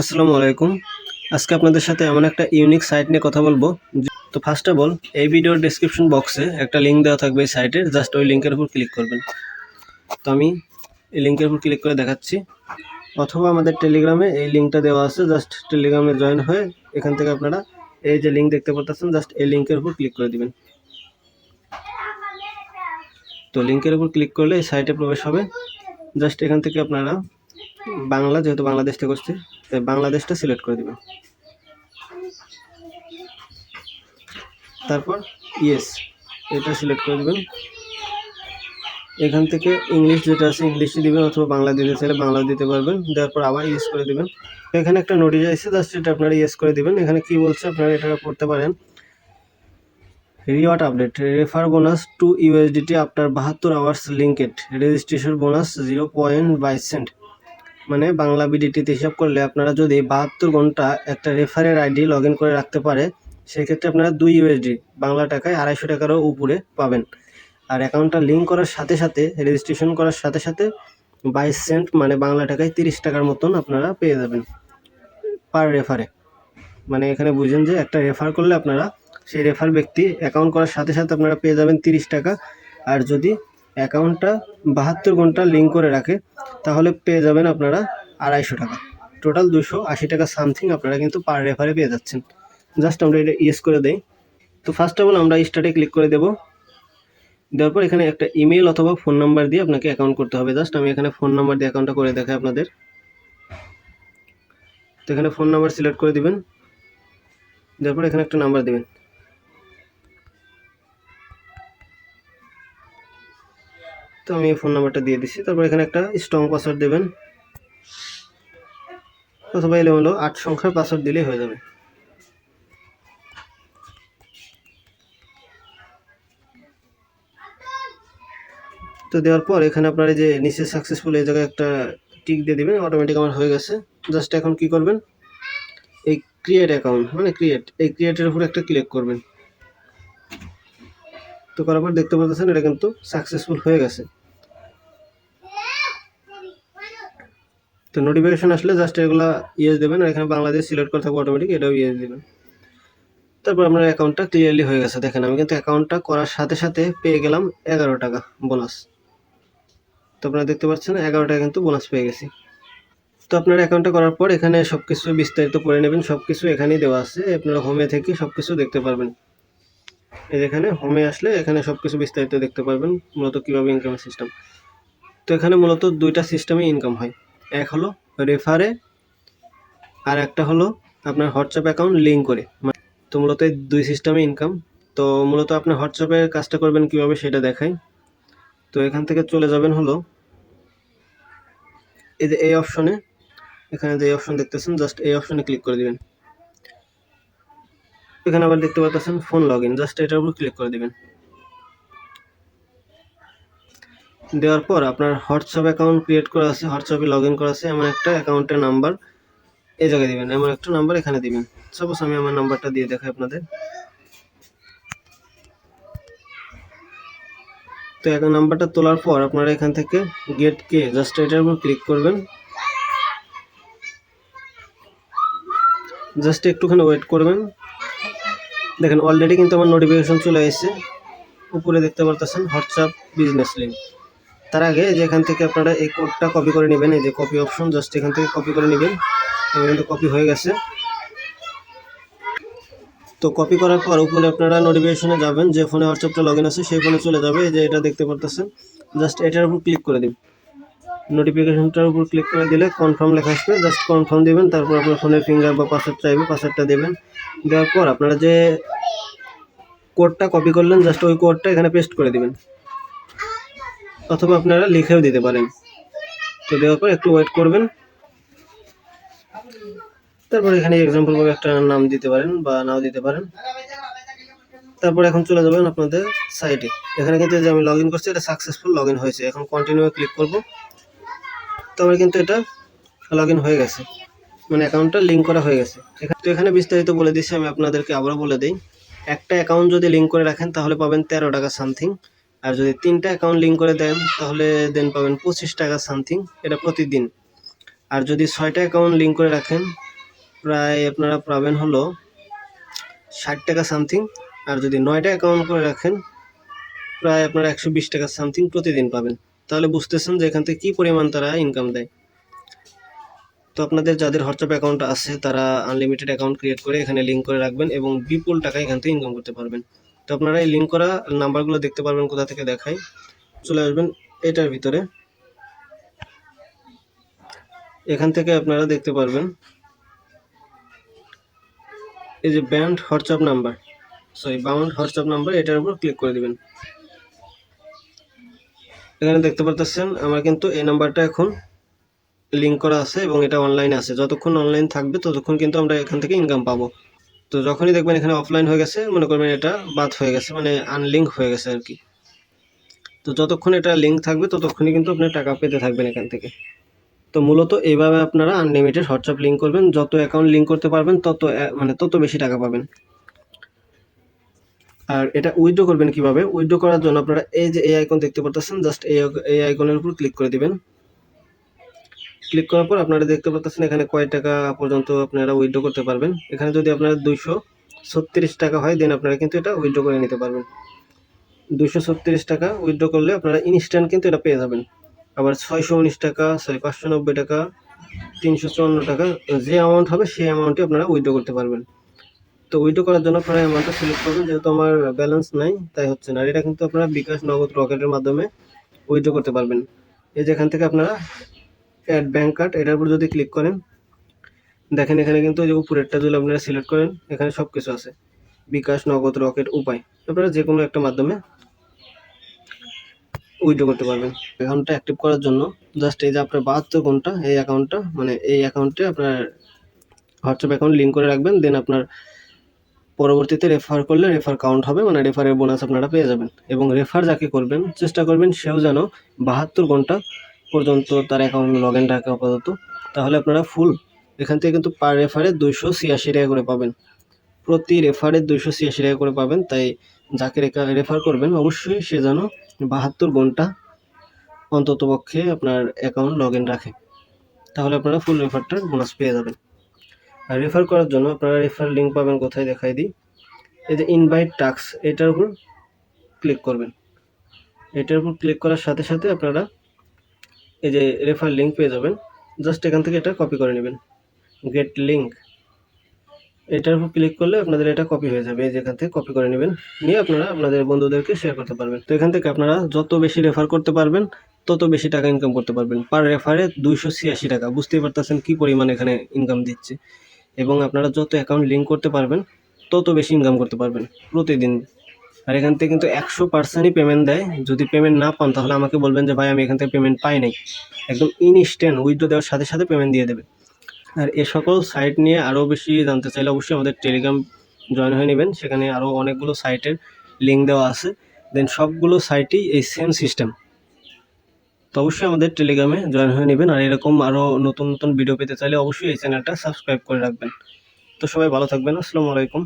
আসসালামু আলাইকুম। আজকে আপনাদের সাথে এমন একটা ইউনিক সাইট নিয়ে কথা বলব। তো ফার্স্ট অফ অল এই ভিডিওর ডেসক্রিপশন বক্সে একটা লিঙ্ক দেওয়া থাকবে এই সাইটের জাস্ট ওই লিঙ্কের উপর ক্লিক করবেন। তো আমি এই লিঙ্কের উপর ক্লিক করে দেখাচ্ছি। অথবা আমাদের টেলিগ্রামে এই লিঙ্কটা দেওয়া আছে। জাস্ট টেলিগ্রামে জয়েন হয়ে এখান থেকে আপনারা এই যে লিঙ্ক দেখতে পাচ্ছেন জাস্ট এই লিঙ্কের উপর ক্লিক করে দিবেন। তো লিঙ্কের উপর ক্লিক করলে এই সাইটে প্রবেশ হবে। জাস্ট এখান থেকে আপনারা বাংলা, যেহেতু বাংলাদেশ থেকে করছে বাংলাদেশটা সিলেক্ট করে দিবেন তারপর ইয়েস এটা সিলেক্ট করে দিবেন। এখান থেকে ইংলিশ যেটা আছে ইংলিশে দিবেন অথবা বাংলা দিতে চাইলে বাংলা দিতে পারবেন। দেওয়ার পর আবার ইয়েস করে দিবেন। এখানে একটা নোটিশ আছে জাস্ট এটা আপনারা ইয়েস করে দিবেন। এখানে কি বলছে, আপনারা এটা পড়তে পারেন। Reward update refer bonus two USDT after বাহাত্তর hours linked registration bonus zero point বাইশ সেন্ট মানে বাংলা বিডিটিতে হিসাব করলে আপনারা যদি বাহাত্তর ঘণ্টা একটা রেফারের আইডি লগ ইন করে রাখতে পারে, সেক্ষেত্রে আপনারা দুই ইউএসডি, বাংলা টাকায় আড়াইশো টাকারও উপরে পাবেন। আর অ্যাকাউন্টটা লিঙ্ক করার সাথে সাথে, রেজিস্ট্রেশন করার সাথে সাথে বাইশ সেন্ট মানে বাংলা টাকায় তিরিশ টাকার মতন আপনারা পেয়ে যাবেন পার রেফারে। মানে এখানে বুঝেন যে একটা রেফার করলে আপনারা সেই রেফার ব্যক্তি অ্যাকাউন্ট করার সাথে সাথে আপনারা পেয়ে যাবেন তিরিশ টাকা। আর যদি অ্যাকাউন্টটা বাহাত্তর ঘণ্টা লিঙ্ক করে রাখে, তাহলে পেয়ে যাবেন আপনারা আড়াইশো টাকা। টোটাল দুশো আশি টাকা সামথিং আপনারা কিন্তু পার রেফারে পেয়ে যাচ্ছেন। জাস্ট আমরা এটা ইয়েস করে দেই। তো ফার্স্ট অফ অল আমরা স্টার্টে ক্লিক করে দেবো। দেওয়ার পর এখানে একটা ইমেল অথবা ফোন নাম্বার দিয়ে আপনাকে অ্যাকাউন্ট করতে হবে। জাস্ট আমি এখানে ফোন নাম্বার দিয়ে অ্যাকাউন্টটা করে দেখাই আপনাদের। তো এখানে ফোন নাম্বার সিলেক্ট করে দিবেন। দেওয়ার পর এখানে একটা নাম্বার দিবেন। তো আমি ফোন নাম্বারটা দিয়ে দিচ্ছি। তারপর এখানে একটা স্ট্রং পাসওয়ার্ড দেবেন। অথবা এলে হলো আট সংখ্যার পাসওয়ার্ড দিলেই হয়ে যাবে। তো দেওয়ার পর এখানে আপনার এই যে নিচে সাকসেসফুল এই জায়গায় একটা টিক দিয়ে দিবেন অটোমেটিক আমার হয়ে গেছে। জাস্ট এখন কি করবেন? এই ক্রিয়েট অ্যাকাউন্ট মানে ক্রিয়েট এই ক্রিয়েটের উপর একটা ক্লিক করবেন। তো করার পর দেখতে পাচ্ছেন, এটা কিন্তু সাকসেসফুল হয়ে গেছে। তো নোটিফিকেশন আসলে জাস্ট এগুলা ইয়েস দেবেন আর এখানে বাংলাদেশ সিলেক্ট করে থাকবে অটোমেটিক এটাও ইয়েস দেবেন। তারপর আপনার অ্যাকাউন্টটা ক্লিয়ারলি হয়ে গেছে, দেখেন আমি কিন্তু অ্যাকাউন্টটা করার সাথে সাথে পেয়ে গেলাম এগারো টাকা বোনাস তো আপনারা দেখতে পাচ্ছেন এগারো টাকা কিন্তু বোনাস পেয়ে গেছি। তো আপনার অ্যাকাউন্টটা করার পর এখানে সব কিছু বিস্তারিত করে নেবেন সব কিছু এখানেই দেওয়া আছে, আপনারা হোমে থেকে সব কিছু দেখতে পারবেন। এই এখানে হোমে আসলে এখানে সব কিছু বিস্তারিত দেখতে পারবেন, মূলত কীভাবে ইনকাম সিস্টেম তো এখানে মূলত দুইটা সিস্টেমে ইনকাম হয়। এক হলো রেফারে আর একটা হলো আপনার হোয়াটসঅ্যাপ অ্যাকাউন্ট লিঙ্ক করে। মানে তো মূলত দুই সিস্টেমে ইনকাম তো মূলত আপনি হোয়াটসঅ্যাপের কাজটা করবেন কীভাবে সেটা দেখাই। তো এখান থেকে চলে যাবেন হলো এই যে এই অপশনে এখানে যে অপশন দেখতেছেন জাস্ট এই অপশনে ক্লিক করে দিবেন। এখানে আবার দেখতে পাচ্ছেন ফোন লগ ইন জাস্ট এটার উপর ক্লিক করে দিবেন। দেওয়ার পর আপনার হোয়াটসঅ্যাপ অ্যাকাউন্ট ক্রিয়েট করা আছে, হোয়াটসঅ্যাপে লগ ইন করা আছে, এমন একটা অ্যাকাউন্টের নাম্বার এই জায়গায় দিবেন, এমন একটা নাম্বার এখানে দিবেন। সাপোজ আমি আমার নাম্বারটা দিয়ে দেখাই আপনাদের। তো এখন নাম্বারটা তোলার পর আপনারা এখান থেকে গেট কে জাস্ট এটার উপর ক্লিক করবেন। জাস্ট একটুখানি ওয়েট করবেন। দেখেন অলরেডি কিন্তু আমার নোটিফিকেশন চলে এসেছে। উপরে দেখতে পারতেছেন হোয়াটসঅ্যাপ বিজনেস লিঙ্ক তার আগে যে এখান থেকে আপনারা এই কোডটা কপি করে নেবেন, এই যে কপি অপশন জাস্ট এখান থেকে কপি করে নেবেন। আমার কিন্তু কপি হয়ে গেছে। তো কপি করার পর উপরে আপনারা নোটিফিকেশনে যাবেন, যে ফোনে হোয়াটসঅ্যাপটা লগ আছে, সেই ফোনে চলে যাবে। যে এটা দেখতে পারতেছেন জাস্ট এটার উপর ক্লিক করে দিন নোটিফিকেশনটার উপর ক্লিক করে দিলে কনফার্ম লেখা আসবে জাস্ট কনফার্ম দিবেন, তারপর আপনার ফোনের ফিঙ্গার বা পাসওয়ার্ড চাইবে পাসওয়ার্ডটা দেবেন। দেওয়ার পর আপনারা যে কোডটা কপি করলেন জাস্ট ওই কোডটা এখানে পেস্ট করে দিবেন। অথবা আপনারা লিখেও দিতে পারেন। তো দেওয়ার পর একটু ওয়েট করবেন। তারপর এখানে এক্সাম্পল ভাবে একটা নাম দিতে পারেন বা নাও দিতে পারেন। তারপর এখন চলে যাবেন আপনাদের সাইটে এখানে কিন্তু যে আমি লগ ইন করছি, এটা সাকসেসফুল লগ ইন হয়েছে। এখন কন্টিনিউ ক্লিক করব। তো আমার কিন্তু এটা লগ ইন হয়ে গেছে। মানে অ্যাকাউন্টটা লিঙ্ক করা হয়ে গেছে। তো এখানে বিস্তারিত বলে দিচ্ছি, আমি আপনাদেরকে আবারও বলে দিই। একটা অ্যাকাউন্ট যদি লিঙ্ক করে রাখেন, তাহলে পাবেন তেরো টাকা সামথিং আর যদি তিনটা অ্যাকাউন্ট লিঙ্ক করে দেন, তাহলে দেন পাবেন পঁচিশ টাকা সামথিং এটা প্রতিদিন। আর যদি ছয়টা অ্যাকাউন্ট লিঙ্ক করে রাখেন, প্রায় আপনারা পাবেন হলো ষাট টাকা সামথিং আর যদি নয়টা অ্যাকাউন্ট করে রাখেন, প্রায় আপনারা একশো বিশ টাকা সামথিং প্রতিদিন পাবেন। তাহলে বুঝতেছেন যে এখান থেকে কী পরিমাণ তারা ইনকাম দেয়। তো আপনাদের যাদের হোয়াটসঅ্যাপ অ্যাকাউন্ট আছে, তারা আনলিমিটেড অ্যাকাউন্ট ক্রিয়েট করে এখানে লিঙ্ক করে রাখবেন এবং বিপুল টাকা এখান থেকে ইনকাম করতে পারবেন। তো আপনারা এই লিঙ্ক করা নাম্বারগুলো দেখতে পারবেন কোথা থেকে দেখাই। চলে আসবেন এটার ভিতরে। এখান থেকে আপনারা দেখতে পারবেন। এই যে band WhatsApp number. Sorry bound WhatsApp number, এটার উপর ক্লিক করে দিবেন। এখানে দেখতে পারতেছেন, আমার কিন্তু এই নাম্বারটা এখন লিঙ্ক করা আছে এবং এটা অনলাইনে আছে। যতক্ষণ অনলাইন থাকবে, ততক্ষণ কিন্তু আমরা এখান থেকে ইনকাম পাবো। তো যখনই দেখবেন এখানে অফলাইন হয়ে গেছে, মনে করবেন এটা বাদ হয়ে গেছে মানে আনলিঙ্ক হয়ে গেছে আর কি। তো যতক্ষণ এটা লিঙ্ক থাকবে, ততক্ষণই কিন্তু আপনি টাকা পেতে থাকবেন এখান থেকে। তো মূলত এইভাবে আপনারা আনলিমিটেড হোয়াটসঅ্যাপ লিঙ্ক করবেন। যত অ্যাকাউন্ট লিঙ্ক করতে পারবেন, তত মানে তত বেশি টাকা পাবেন। আর এটা উইথড্র করবেন কীভাবে? উইথড্র করার জন্য আপনারা এই যে এই আইকন দেখতে পারতেছেন জাস্ট এই আইকনের উপর ক্লিক করে দিবেন। ক্লিক করার পর আপনারা দেখতে পাচ্ছেন এখানে কয় টাকা পর্যন্ত আপনারা উইথড্র করতে পারবেন। এখানে যদি আপনারা দুইশো ছত্রিশ টাকা হয় দেন আপনারা কিন্তু এটা উইথড্র করে নিতে পারবেন। দুইশো ছত্রিশ টাকা উইথড্র করলে আপনারা ইনস্ট্যান্ট কিন্তু এটা পেয়ে যাবেন। আবার ছয়শো উনিশ টাকা সরি পাঁচশো নব্বই টাকা, তিনশো চুয়ান্ন টাকা, যে অ্যামাউন্ট হবে সেই অ্যামাউন্টে আপনারা উইথড্র করতে পারবেন। তো উইথড্র করার জন্য আপনারা অ্যামাউন্টটা সিলেক্ট করবেন। যেহেতু আমার ব্যালেন্স নাই, তাই হচ্ছে না। আর এটা কিন্তু আপনারা বিকাশ নগদ রকেটের মাধ্যমে উইথড্র করতে পারবেন। এই যেখান থেকে আপনারা অ্যাড ব্যাঙ্ক কার্ড এটার উপর যদি ক্লিক করেন, দেখেন এখানে কিন্তু যে উপরেরটা যদি আপনারা সিলেক্ট করেন, এখানে সব কিছু আছে। বিকাশ, নগদ, রকেট, উপায়। আপনারা যে কোনো একটা মাধ্যমে উইথড্র করতে পারবেন। অ্যাকাউন্টটা অ্যাক্টিভ করার জন্য জাস্ট এই যে আপনার বাহাত্তর ঘণ্টা এই অ্যাকাউন্টটা মানে এই অ্যাকাউন্টে আপনার হোয়াটসঅ্যাপ অ্যাকাউন্ট লিঙ্ক করে রাখবেন দেন আপনার পরবর্তীতে রেফার করলে রেফার কাউন্ট হবে মানে রেফারের বোনাস আপনারা পেয়ে যাবেন। এবং রেফার যাকে করবেন, চেষ্টা করবেন সেও যেন বাহাত্তর ঘণ্টা পর্যন্ত তার অ্যাকাউন্ট লগ ইন রাখে আপাতত, তাহলে আপনারা ফুল এখান থেকে কিন্তু পার রেফারে দুইশো ছিয়াশি টাকা করে পাবেন। প্রতি রেফারে দুইশো ছিয়াশি টাকা করে পাবেন, তাই যাকে রেফার করবেন, অবশ্যই সে যেন বাহাত্তর ঘণ্টা অন্তত পক্ষে আপনার অ্যাকাউন্ট লগ ইন রাখে। তাহলে আপনারা ফুল রেফারটার বোনাস পেয়ে যাবেন। আর রেফার করার জন্য আপনারা রেফার লিঙ্ক পাবেন কোথায় দেখাই দিই। এই যে ইনভাইট টাক্স এটার উপর ক্লিক করবেন। এটার উপর ক্লিক করার সাথে সাথে আপনারা এই যে রেফার লিঙ্ক পেয়ে যাবেন। জাস্ট এখান থেকে এটা কপি করে নেবেন। গেট লিঙ্ক এটার উপর ক্লিক করলে আপনাদের এটা কপি হয়ে যাবে। এই যে এখান থেকে কপি করে নেবেন। নিয়ে আপনারা আপনাদের বন্ধুদেরকে শেয়ার করতে পারবেন। তো এখান থেকে আপনারা যত বেশি রেফার করতে পারবেন, তত বেশি টাকা ইনকাম করতে পারবেন। পার রেফারে দুইশো ছিয়াশি টাকা। বুঝতেই পারতেছেন কী পরিমাণ এখানে ইনকাম দিচ্ছে। এবং আপনারা যত অ্যাকাউন্ট লিঙ্ক করতে পারবেন, তত বেশি ইনকাম করতে পারবেন প্রতিদিন। আর এখান থেকে কিন্তু একশো পার্সেন্টই পেমেন্ট দেয়। যদি পেমেন্ট না পান, তাহলে আমাকে বলবেন যে, ভাই, আমি এখান থেকে পেমেন্ট পাই নাই। একদম ইনস্ট্যান্ট উইথড্র দেওয়ার সাথে সাথে পেমেন্ট দিয়ে দেবে। আর এ সকল সাইট নিয়ে আরও বেশি জানতে চাইলে অবশ্যই আমাদের টেলিগ্রাম জয়েন হয়ে নেবেন। সেখানে আরও অনেকগুলো সাইটের লিঙ্ক দেওয়া আছে। দেন সবগুলো সাইটই এই সেম সিস্টেম তো অবশ্যই আমাদের টেলিগ্রামে জয়েন হয়ে নেবেন। আর এরকম আরও নতুন নতুন ভিডিও পেতে চাইলে অবশ্যই এই চ্যানেলটা সাবস্ক্রাইব করে রাখবেন। তো সবাই ভালো থাকবেন। আসসালামু আলাইকুম।